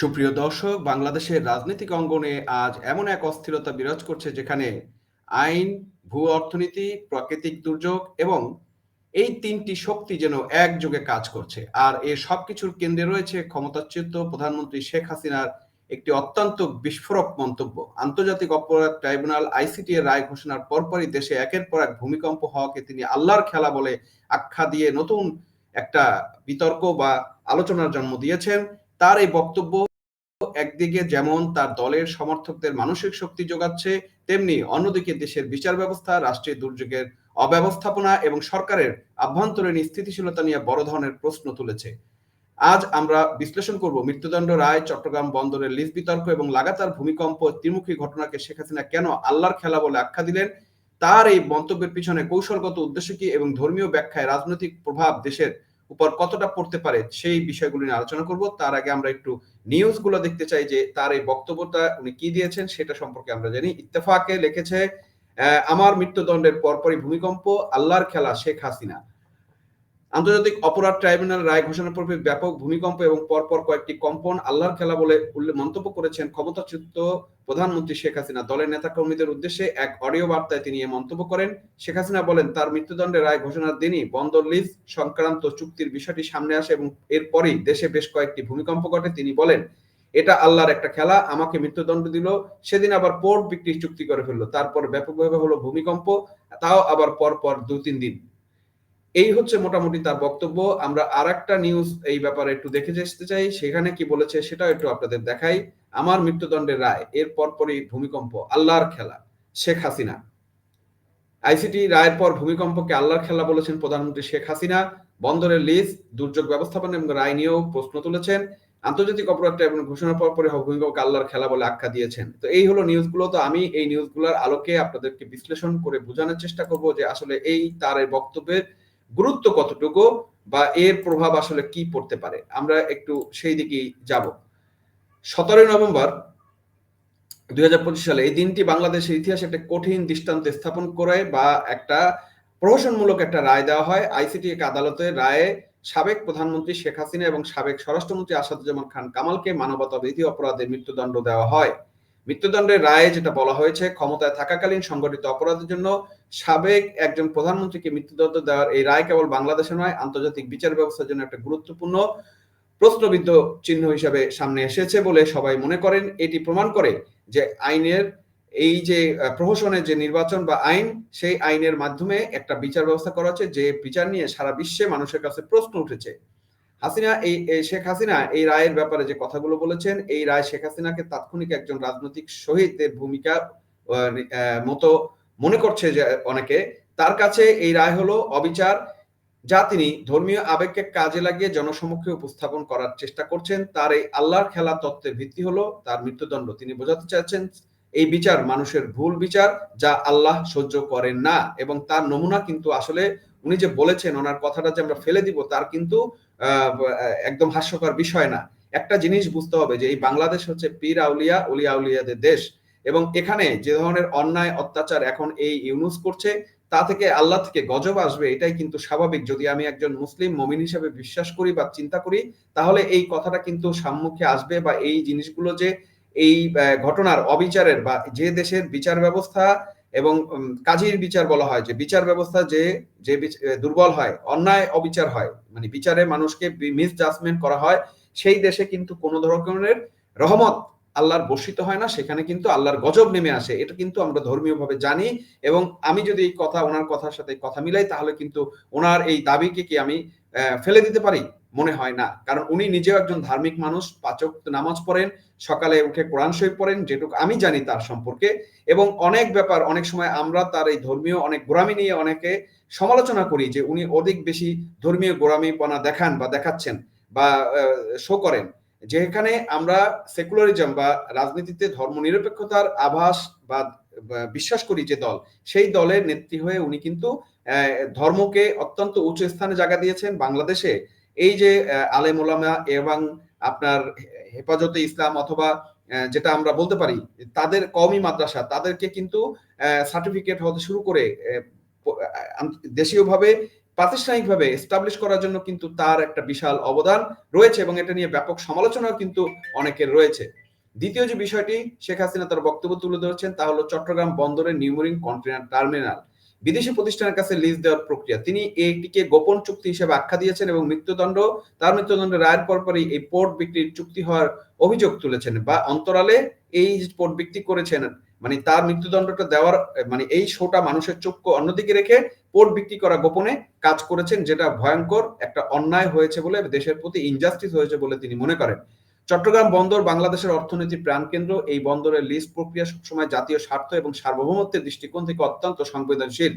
সুপ্রিয় দর্শক, বাংলাদেশের রাজনৈতিক অঙ্গনে আজ এমন এক অস্থিরতা বিরাজ করছে যেখানে আইন, ভূ অর্থনীতি, প্রাকৃতিক দুর্যোগ এবং এই তিনটি শক্তি যেন একযোগে কাজ করছে। আর এর সবকিছুর কেন্দ্রে রয়েছে ক্ষমতাচ্যুত প্রধানমন্ত্রী শেখ হাসিনার একটি অত্যন্ত বিস্ফোরক মন্তব্য। আন্তর্জাতিক অপরাধ ট্রাইব্যুনাল আইসিটি এর রায় ঘোষণার পরপরই দেশে একের পর এক ভূমিকম্প হওয়াকে তিনি আল্লাহর খেলা বলে আখ্যা দিয়ে নতুন একটা বিতর্ক বা আলোচনার জন্ম দিয়েছেন। তার এই বক্তব্য একদিকে যেমন তার দলের সমর্থকদের মানসিক শক্তি যোগাচ্ছে, তেমনি অন্যদিকে দেশের বিচার ব্যবস্থা, রাষ্ট্রীয় দুর্যোগের অব্যবস্থাপনা এবং সরকারের আভ্যন্তরীণ স্থিতিশীলতা নিয়ে বড় ধরনের প্রশ্ন তুলেছে। আজ আমরা বিশ্লেষণ করব মৃত্যুদণ্ড, রায়, চট্টগ্রাম বন্দরের লিজ বিতর্ক এবং লাগাতার ভূমিকম্প, ত্রিমুখী ঘটনাকে শেখ হাসিনা কেন আল্লাহর খেলা বলে আখ্যা দিলেন? তার এই মন্তব্যের পিছনে কৌশলগত উদ্দেশ্য কি এবং ধর্মীয় ব্যাখ্যায় রাজনৈতিক প্রভাব দেশের উপর কতটা পড়তে পারে সেই বিষয়গুলি নিয়ে আলোচনা করব। তার আগে আমরা একটু নিউজগুলো দেখতে চাই যে তার এই বক্তব্যটা উনি কি দিয়েছেন সেটা সম্পর্কে আমরা জানি। ইত্তেফাকে লিখেছে আমার মৃত্যুদণ্ডের পরপরই ভূমিকম্প, আল্লাহর খেলা শেখ হাসিনা। আন্তর্জাতিক অপরাধ ট্রাইব্যুনাল রায় ঘোষণার পূর্বে ব্যাপক ভূমিকম্প এবং পরপর কয়েকটি কম্পন আল্লাহর খেলা বলে মন্তব্য করেছেন ক্ষমতাচ্যুত প্রধানমন্ত্রী শেখ হাসিনা। দলের নেতা কর্মীদের উদ্দেশ্যে এক অডিও বার্তায় তিনি এ মন্তব্য করেন। শেখ হাসিনা বলেন, তার মৃত্যুদণ্ডের রায় ঘোষণার দিনই বন্দর লিজ সংক্রান্ত চুক্তির বিষয়টি সামনে আসে এবং এরপরই দেশে বেশ কয়েকটি ভূমিকম্প ঘটে। তিনি বলেন, এটা আল্লাহর একটা খেলা, আমাকে মৃত্যুদণ্ড দিল, সেদিন আবার পোর্ট বিক্রি চুক্তি করে ফেলল। তারপর ব্যাপকভাবে হলো ভূমিকম্প, তাও আবার পর পর দু তিন দিন। এই হচ্ছে মোটামুটি তার বক্তব্য। আমরা আর একটা নিউজ এই ব্যাপারে একটু দেখে যেতে চাই। সেখানে কি বলেছে সেটাও একটু আপনাদের দেখাই। আমার মৃত্যুদণ্ডের রায়, এর পরপরই ভূমিকম্প, আল্লাহর খেলা, শেখ হাসিনা। আইসিটি রায়ের পর ভূমিকম্পকে আল্লাহর খেলা বলেছেন প্রধানমন্ত্রী শেখ হাসিনা। বন্দরের লিজ দুর্যোগ ব্যবস্থাপনা এবং রায় নিয়েও প্রশ্ন তুলেছেন। আন্তর্জাতিক অপরাধ ট্রাইব্যুনাল ঘোষণার পর পরে ভূমিকম্পকে আল্লাহর খেলা বলে আখ্যা দিয়েছেন। তো এই হলো নিউজগুলো তো আমি এই নিউজগুলোর আলোকে আপনাদেরকে বিশ্লেষণ করে বোঝানোর চেষ্টা করব যে আসলে এই তার বক্তব্যের গুরুত্ব কতটুকু বা এর প্রভাব আসলে কি পড়তে পারে? আমরা একটু সেই দিকেই যাব। সতেরোই নভেম্বর দুই হাজার পঁচিশ সালে এই দিনটি বাংলাদেশের ইতিহাসে একটা কঠিন দৃষ্টান্ত স্থাপন করে বা একটা প্রহসনমূলক একটা রায় দেওয়া হয়। আইসিটি এক আদালতের রায়ে সাবেক প্রধানমন্ত্রী শেখ হাসিনা এবং সাবেক স্বরাষ্ট্রমন্ত্রী আসাদুজ্জামান খান কামালকে মানবতা বিধি অপরাধে মৃত্যুদণ্ড দেওয়া হয়। মৃত্যুদণ্ডের রায়ে যেটা বলা হয়েছে, ক্ষমতায় থাকাকালীন সংগঠিত অপরাধের জন্য সাবেক একজন প্রধানমন্ত্রীকে মৃত্যুদণ্ড দেওয়ার এই রায় কেবল বাংলাদেশে নয়, আন্তর্জাতিক বিচার ব্যবস্থার জন্য একটা গুরুত্বপূর্ণ প্রশ্নবিদ্ধ চিহ্ন হিসাবে সামনে এসেছে বলে সবাই মনে করেন। এটি প্রমাণ করে যে আইনের এই যে প্রহসনের যে নির্বাচন বা আইন, সেই আইনের মাধ্যমে একটা বিচার ব্যবস্থা করা হচ্ছে। যে বিচার নিয়ে সারা বিশ্বে মানুষের কাছে প্রশ্ন উঠেছে। হাসিনা, এই শেখ হাসিনা এই রায়ের ব্যাপারে যে কথাগুলো বলেছেন, এই রায় শেখ হাসিনাকে তাৎক্ষণিক একজন রাজনৈতিক শহীদের ভূমিকা মতো মনে করছে যে অনেকে, তার কাছে এই রায় হলো অবিচার, যা তিনি ধর্মীয় আবেগকে কাজে লাগিয়ে জনসমক্ষে উপস্থাপন করার চেষ্টা করছেন। তার এই আল্লাহর খেলা তত্ত্বের ভিত্তি হলো তার মৃত্যুদণ্ড। তিনি বোঝাতে চাচ্ছেন এই বিচার মানুষের ভুল বিচার, যা আল্লাহ সহ্য করেন না। এবং তার নমুনা কিন্তু আসলে উনি যে বলেছেন, ওনার কথাটা যে আমরা ফেলে দিব, তার কিন্তু একদম হাস্যকর বিষয় না। একটা জিনিস বুঝতে হবে যে এই বাংলাদেশ হচ্ছে পীর আউলিয়া উলিয়া উলিয়াদের দেশ। এবং এখানে যে ধরনের অন্যায়, অত্যাচার এখন এই ইউনুস করছে, তা থেকে আল্লাহ থেকে গজব আসবে, এটাই কিন্তু স্বাভাবিক। যদি আমি একজন মুসলিম মমিন হিসেবে বিশ্বাস করি বা চিন্তা করি, তাহলে এই কথাটা কিন্তু সম্মুখে আসবে বা এই জিনিসগুলো যে এই ঘটনার অবিচারের বা যে দেশের বিচার ব্যবস্থা এবং কাজীর বিচার বলা হয়, যে বিচার ব্যবস্থা যে যে দুর্বল হয়, অন্যায়, অবিচার হয় মানে বিচারে মানুষকে মিস জাজমেন্ট করা হয়, সেই দেশে কিন্তু কোনো ধরনের রহমত আল্লাহর বর্ষিত হয় না, সেখানে কিন্তু আল্লাহর গজব নেমে আসে। এটা কিন্তু আমরা ধর্মীয়ভাবে জানি এবং আমি যদি এই কথা, ওনার কথার সাথে কথা মিলাই, তাহলে কিন্তু ওনার এই দাবিকে কি আমি ফেলে দিতে পারি? মনে হয় না। কারণ উনি নিজেও একজন ধার্মিক মানুষ, পাচক নামাজ পড়েন, সকালে উঠে কোরআন শরীফ পড়েন, যেটুকু আমি জানি তার সম্পর্কে এবং অনেক ব্যাপার, অনেক সময় আমরা তার এই ধর্মীয় অনেক গোড়ামি নিয়ে অনেকে সমালোচনা করি যে উনি অধিক বেশি ধর্মীয় গোড়ামিপনা দেখান বা দেখাচ্ছেন বা শো করেন। যেখানে আমরা সেকুলারিজম বা রাজনীতিতে ধর্ম নিরপেক্ষতার আভাস বা বিশ্বাস করি যে দল, সেই দলের নেত্রী হয়ে উনি কিন্তু ধর্মকে অত্যন্ত উচ্চ স্থানে জায়গা দিয়েছেন বাংলাদেশে। এই যে আলেম ওলামা এবং আপনার হেফাজতে ইসলাম অথবা যেটা আমরা বলতে পারি, তাদের কমি মাদ্রাসা, তাদেরকে কিন্তু সার্টিফিকেট হতে শুরু করে দেশীয়ভাবে প্রাতিষ্ঠানিকভাবে এস্টাবলিশ করার জন্য কিন্তু তার একটা বিশাল অবদান রয়েছে এবং এটা নিয়ে ব্যাপক সমালোচনাও কিন্তু অনেকের রয়েছে। দ্বিতীয় যে বিষয়টি, শেখ হাসিনা তার বক্তব্য তুলে ধরেছেন, তা হলো চট্টগ্রাম বন্দরের নিউমোরিং কন্টেনার টার্মিনাল। বিদেশি প্রতিষ্ঠানের কাছে লিজ দেওয়ার প্রক্রিয়া। তিনি এইটিকে গোপন চুক্তি হিসেবে আখ্যা দিয়েছেন এবং মৃত্যুদণ্ড, তার মৃত্যুদণ্ড রায়ের পরপরই এই পোর্ট বিক্রির চুক্তি হওয়ার অভিযোগ তুলেছেন বা অন্তরালে এই পোর্ট বিক্রি করেছেন। মানে তার মৃত্যুদণ্ডটা দেওয়ার মানে এই শোটা মানুষের চক্ষু অন্যদিকে রেখে পোর্ট বিক্রি করা গোপনে কাজ করেছেন যেটা ভয়ঙ্কর, একটা অন্যায় হয়েছে বলে দেশের প্রতি ইনজাস্টিস হয়েছে বলে তিনি মনে করেন। চট্টগ্রাম বন্দর বাংলাদেশের অর্থনীতির প্রাণকেন্দ্র এই বন্দরের লিজ প্রক্রিয়া সবসময় জাতীয় স্বার্থ এবং সার্বভৌমত্বের দৃষ্টিকোণ থেকে অত্যন্ত সংবেদনশীল।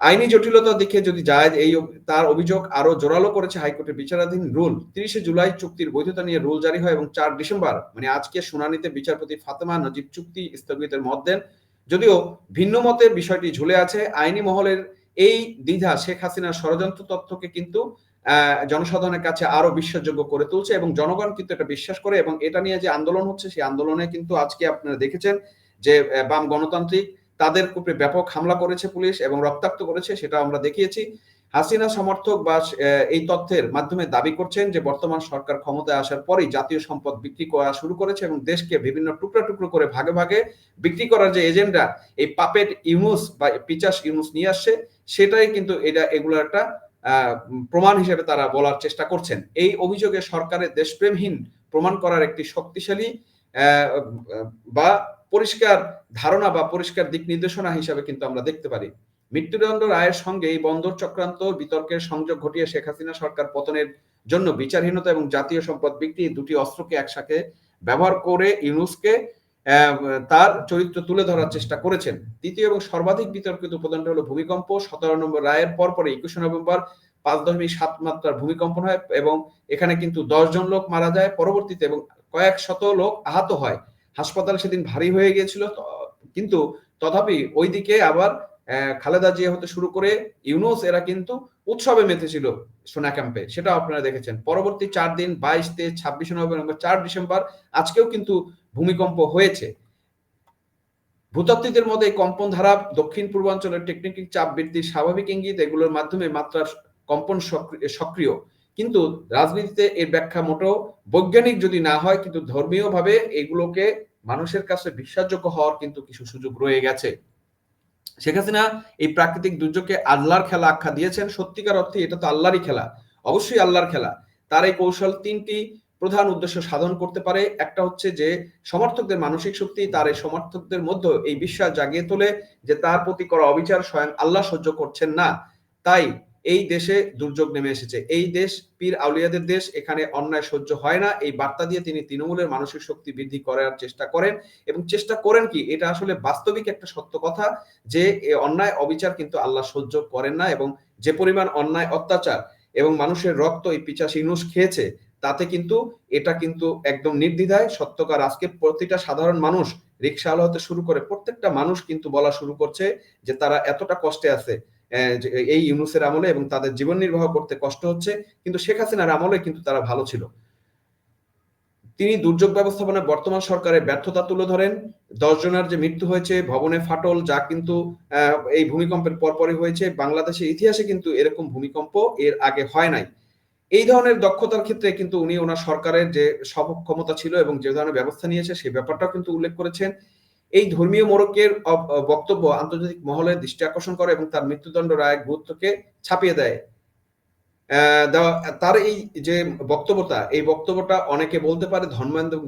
আইনি জটিলতা দিকে যদি যায় এই তার অভিযোগ আরও জোরালো করেছে হাইকোর্টের বিচারাধীন রুল। তিরিশে জুলাই চুক্তির বৈধতা নিয়ে রুল জারি হয় এবং চার ডিসেম্বর মানে আজকে শুনানিতে বিচারপতি ফাতেমা নজিব চুক্তি স্থগিতের মত দেন। যদিও ভিন্ন মতের বিষয়টি ঝুলে আছে, আইনি মহলের এই দ্বিধা শেখ হাসিনার ষড়যন্ত্র তথ্যকে কিন্তু জনসাধারণের কাছে আরও বিশ্বাসযোগ্য করে তুলছে এবং জনগণ কিন্তু এটা বিশ্বাস করে এবং এটা নিয়ে যে আন্দোলন হচ্ছে, সেই আন্দোলনে কিন্তু আজকে আপনারা দেখেছেন যে বাম গণতান্ত্রিক তাদের উপরে ব্যাপক হামলা করেছে পুলিশ এবং রক্তাক্ত করেছে সেটা আমরা দেখিয়েছি। হাসিনা সমর্থক বা এই তথ্যের মাধ্যমে দাবি করছেন যে বর্তমান সরকার ক্ষমতায় আসার পরেই জাতীয় সম্পদ বিক্রি করা শুরু করেছে এবং দেশকে বিভিন্ন টুকরা টুকরো করে ভাগে ভাগে বিক্রি করার যে এজেন্ডা, এই পাপেট ইউনুস বা পিচাস ইউনুস নিয়ে আসছে, সেটাই কিন্তু এটা এগুলো একটা প্রমাণ হিসেবে তারা বলার চেষ্টা করছেন। এই অভিযোগে সরকারের দেশপ্রেমহীন প্রমাণ করার একটি শক্তিশালী বা পরিষ্কার ধারণা বা পরিষ্কার দিক নির্দেশনা হিসাবে কিন্তু আমরা দেখতে পারি। মৃত্যুদণ্ড রায়ের সঙ্গে এই বন্দর চক্রান্ত বিতর্কের সংযোগ ঘটিয়ে শেখ হাসিনা সরকার পতনের জন্য বিচারহীনতা এবং জাতীয় সম্পদ বিক্রি দুটি অস্ত্রকে একসাথে ব্যবহার করে ইউনুসকে তার চরিত্র তুলে ধরার চেষ্টা করেছেন। তৃতীয় এবং সর্বাধিক বিতর্কিত উপাদানটা হলো ভূমিকম্প। সতেরো নম্বর রায়ের পর পরে একুশে নভেম্বর পাঁচ দশমিক সাত মাত্রার ভূমিকম্পন হয় এবং এখানে কিন্তু জন লোক মারা যায়। পরবর্তীতে এবং কয়েক শত লোক আহত হয়। হাসপাতাল সেদিন ভারী হয়ে গিয়েছিল কিন্তু তথাপি ওইদিকে আবার খালেদা জিয়া হতে শুরু করে ইউনুস, এরা কিন্তু উৎসবে মেতেছিল সোনা ক্যাম্পে সেটা আপনারা দেখেছেন। পরবর্তী চার দিন, বাইশ তে ছাব্বিশে নভেম্বর চার ডিসেম্বর, আজকেও কিন্তু ভূমিকম্প হয়েছে। ভূতাত্ত্বিকদের মধ্যে কম্পন ধারা, দক্ষিণ পূর্বাঞ্চলের টেকনিক্যাল চাপ বৃদ্ধির স্বাভাবিক ইঙ্গিত, এগুলোর মাধ্যমে মাত্রার কম্পন সক্রিয় কিন্তু রাজনীতিতে এর ব্যাখ্যা মোটেও বৈজ্ঞানিক যদি না হয়, কিন্তু ধর্মীয় ভাবে এগুলোকে মানুষের কাছে বিশ্বাসযোগ্য হওয়ার কিন্তু কিছু সুযোগ রয়ে গেছে। শেখ হাসিনা এই প্রাকৃতিক দুর্যোগকে আল্লাহর খেলা আখ্যা দিয়েছেন। সত্যিকার অর্থে এটা তো আল্লাহরই খেলা। অবশ্যই আল্লাহর খেলা। তার এই কৌশল তিনটি প্রধান উদ্দেশ্য সাধন করতে পারে। একটা হচ্ছে যে, সমর্থকদের মানসিক শক্তি, তার এই সমর্থকদের মধ্যে এই বিশ্বাস জাগিয়ে তোলে যে তার প্রতি করা অবিচার স্বয়ং আল্লাহ সহ্য করছেন না। তাই এই দেশে দুর্যোগ নেমে এসেছে। এই দেশ, পীর আউলিয়াদের দেশ, এখানে অন্যায় সহ্য হয় না। এই বার্তা দিয়ে তিনি তৃণমূলের মানসিক শক্তি বৃদ্ধি করার চেষ্টা করেন এবং চেষ্টা করেন কি? এটা আসলে বাস্তবিক একটা সত্য কথা যে অন্যায় অবিচার কিন্তু আল্লাহ সহ্য করেন না এবং যে পরিমাণ অন্যায় অত্যাচার এবং মানুষের রক্ত এই পিচাস ইনুস খেয়েছে, তাতে কিন্তু এটা কিন্তু একদম নির্দ্বিধায় সত্যকার আজকে প্রতিটা সাধারণ মানুষ রিক্সাওয়ালা হতে শুরু করে প্রত্যেকটা মানুষ কিন্তু বলা শুরু করছে যে তারা এতটা কষ্টে আছে। এই ইউনুসের আমলে এবং তাদের জীবন নির্বাহ করতে কষ্ট হচ্ছে, কিন্তু শেখ হাসিনার আমলে কিন্তু তারা ভালো ছিল। তিনি দুর্যোগ ব্যবস্থাপনায় বর্তমান সরকারের ব্যর্থতা তুলে ধরেন। দশ জনের যে মৃত্যু হয়েছে, ভবনে ফাটল, যা কিন্তু এই ভূমিকম্পের পরপরই হয়েছে, বাংলাদেশের ইতিহাসে কিন্তু এরকম ভূমিকম্প এর আগে হয় নাই। এই ধরনের দক্ষতার ক্ষেত্রে কিন্তু উনি ওনার সরকারের যে সক্ষমতা ছিল এবং যে ধরনের ব্যবস্থা নিয়েছে সেই ব্যাপারটাও কিন্তু উল্লেখ করেছেন। এই ধর্মীয় মোড়কের বক্তব্য আন্তর্জাতিক মহলে দৃষ্টি আকর্ষণ করে এবং তার মৃত্যুদণ্ড রায় গুরুত্বকে ছাপিয়ে দেয়। তার এই যে বক্তব্যটা, এই বক্তব্যটা অনেকে বলতে পারে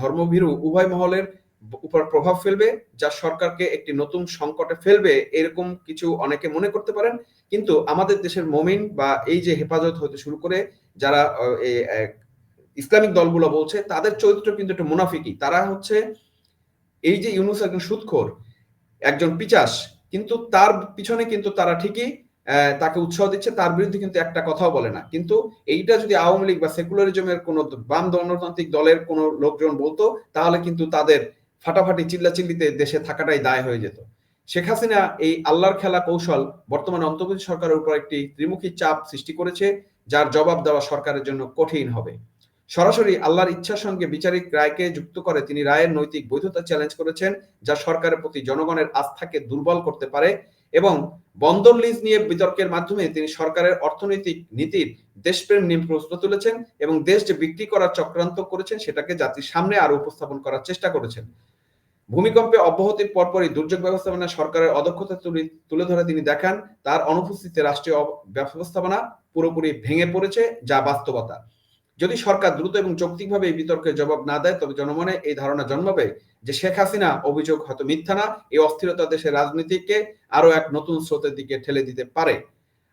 ধর্মভীরু উভয় মহলের উপর প্রভাব ফেলবে, যা সরকারকে একটি নতুন সংকটে ফেলবে এরকম কিছু অনেকে মনে করতে পারেন। কিন্তু আমাদের দেশের মমিন বা এই যে হেফাজত হতে শুরু করে যারা ইসলামিক দলগুলো বলছে, তাদের চরিত্র কিন্তু একটু মুনাফিকি। তারা হচ্ছে এই যে ইউনুস একজন সুৎখোর, একজন পিচাস, কিন্তু তার পিছনে কিন্তু তারা ঠিকই তাকে উৎসাহ দিচ্ছে, তার বিরুদ্ধে কিন্তু একটা কথাও বলে না। কিন্তু এইটা যদি আওয়ামী লীগ বা সেকুলারিজমের কোন বাম গণতান্ত্রিক দলের কোন লোকজন বলতো, তাহলে কিন্তু তাদের ফাটাফাটি চিল্লা চিল্লিতে দেশে থাকাটাই দায় হয়ে যেত। শেখ হাসিনা এই আল্লাহর খেলা কৌশল বর্তমানে অন্তর্বর্তী সরকারের উপর একটি ত্রিমুখী চাপ সৃষ্টি করেছে, যার জবাব দেওয়া সরকারের জন্য কঠিন হবে। সরাসরি আল্লাহর ইচ্ছার সঙ্গে বিচারিক রায়কে যুক্ত করে তিনি রায়ের নৈতিক বৈধতা চ্যালেঞ্জ করেছেন, যা সরকারের প্রতি জনগণের আস্থাকে দুর্বল করতে পারে এবং বন্দর লিজ নিয়ে বিতর্কের মাধ্যমে তিনি সরকারের অর্থনৈতিক নীতির দেশপ্রেম নিয়ে প্রশ্ন তুলেছেন এবং দেশ যে বিক্রি করার চক্রান্ত করেছেন সেটাকে জাতির সামনে আরও উপস্থাপন করার চেষ্টা করেছেন। ভূমিকম্পে অব্যাহতির পরপরই দুর্যোগ ব্যবস্থাপনা সরকারের অদক্ষতা তুলে- ধরে তিনি দেখান, তার অনুপস্থিতিতে রাষ্ট্রীয় ব্যবস্থাপনা পুরোপুরি ভেঙে পড়েছে, যা বাস্তবতা। যদি সরকার দ্রুত এবং যৌক্তিকভাবে এই বিতর্কের জবাব না দেয়, তবে জনমনে এই ধারণা জন্মাবে যে শেখ হাসিনা অভিযোগ হয়তো মিথ্যা না, এই অস্থিরতা দেশের রাজনীতিকে আরও এক নতুন স্রোতের দিকে ঠেলে দিতে পারে।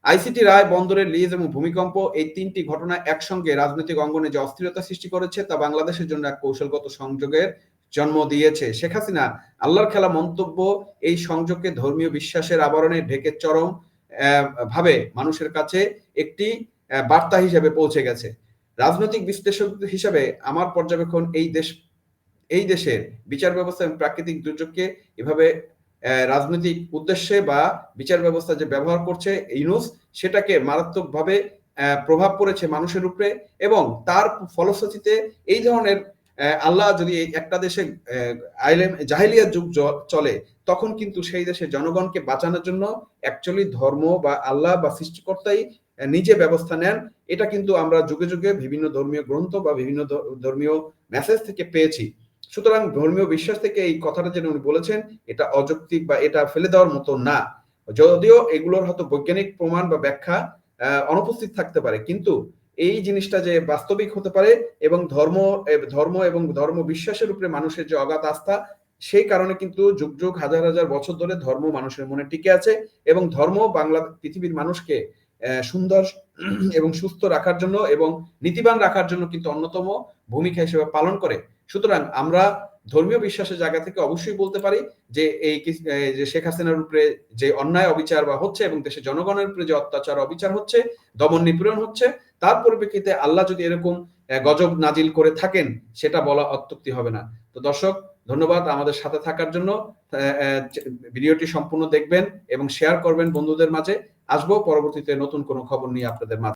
আইসিটি রায়, বন্দরের লিজ এবং ভূমিকম্প এই তিনটি ঘটনা একসঙ্গে রাজনৈতিক অঙ্গনে যে অস্থিরতা সৃষ্টি করেছে, তা বাংলাদেশের জন্য এক কৌশলগত সংযোগের জন্ম দিয়েছে। শেখ হাসিনা আল্লাহর খেলা মন্তব্য এই সংযোগকে ধর্মীয় বিশ্বাসের আবরণে ঢেকে চরম ভাবে মানুষের কাছে একটি বার্তা হিসেবে পৌঁছে গেছে। রাজনৈতিক বিশ্লেষক হিসাবে আমার পর্যবেক্ষণ এই দেশ, এই দেশের বিচার ব্যবস্থা এবং প্রাকৃতিক দুর্যোগকে এভাবে রাজনৈতিক উদ্দেশ্যে বা বিচার ব্যবস্থা যে ব্যবহার করছে ইউনুস, সেটাকে মারাত্মকভাবে প্রভাব পড়েছে মানুষের উপরে এবং তার ফলশ্রুতিতে এই ধরনের আল্লাহ যদি একটা দেশে আইলেম জাহিলিয়া যুগ চলে, তখন কিন্তু সেই দেশের জনগণকে বাঁচানোর জন্য অ্যাকচুয়ালি ধর্ম বা আল্লাহ বা সৃষ্টিকর্তাই নিজে ব্যবস্থা নেন, এটা কিন্তু আমরা যুগে যুগে বিভিন্ন ধর্মীয় গ্রন্থ বা বিভিন্ন ধর্মীয় মেসেজ থেকে পেয়েছি। সুতরাং ধর্মীয় বিশ্বাস থেকে এই কথাটা যেটা উনি বলেছেন, এটা অযৌক্তিক বা এটা ফেলে দেওয়ার মতো না। যদিও এগুলোর হয়তো বৈজ্ঞানিক প্রমাণ বা ব্যাখ্যা অনুপস্থিত থাকতে পারে, কিন্তু এই জিনিসটা যে বাস্তবিক হতে পারে এবং ধর্ম ধর্ম এবং ধর্ম বিশ্বাসের উপরে মানুষের যে অগাধ আস্থা, সেই কারণে কিন্তু যুগ যুগ হাজার হাজার বছর ধরে ধর্ম মানুষের মনে টিকে আছে এবং ধর্ম বাংলা পৃথিবীর মানুষকে সুন্দর এবং সুস্থ রাখার জন্য এবং নীতিবান রাখার জন্য কিন্তু অন্যতম ভূমিকা হিসেবে পালন করে। সুতরাং আমরা ধর্মীয় বিশ্বাসের জায়গা থেকে অবশ্যই বলতে পারি যে এই যে শেখ হাসিনার উপরে যে অন্যায় অবিচার বা হচ্ছে এবং দেশের জনগণের উপরে যে অত্যাচার, অবিচার হচ্ছে, দমন নিপীড়ন হচ্ছে, তার পরিপ্রেক্ষিতে আল্লাহ যদি এরকম গজব নাজিল করে থাকেন, সেটা বলা অত্যুক্তি হবে না। তো দর্শক, ধন্যবাদ আমাদের সাথে থাকার জন্য। ভিডিওটি সম্পূর্ণ দেখবেন এবং শেয়ার করবেন বন্ধুদের মাঝে। আসব পরবর্তীতে নতুন কোনো খবর নিয়ে আপনাদের মাঝে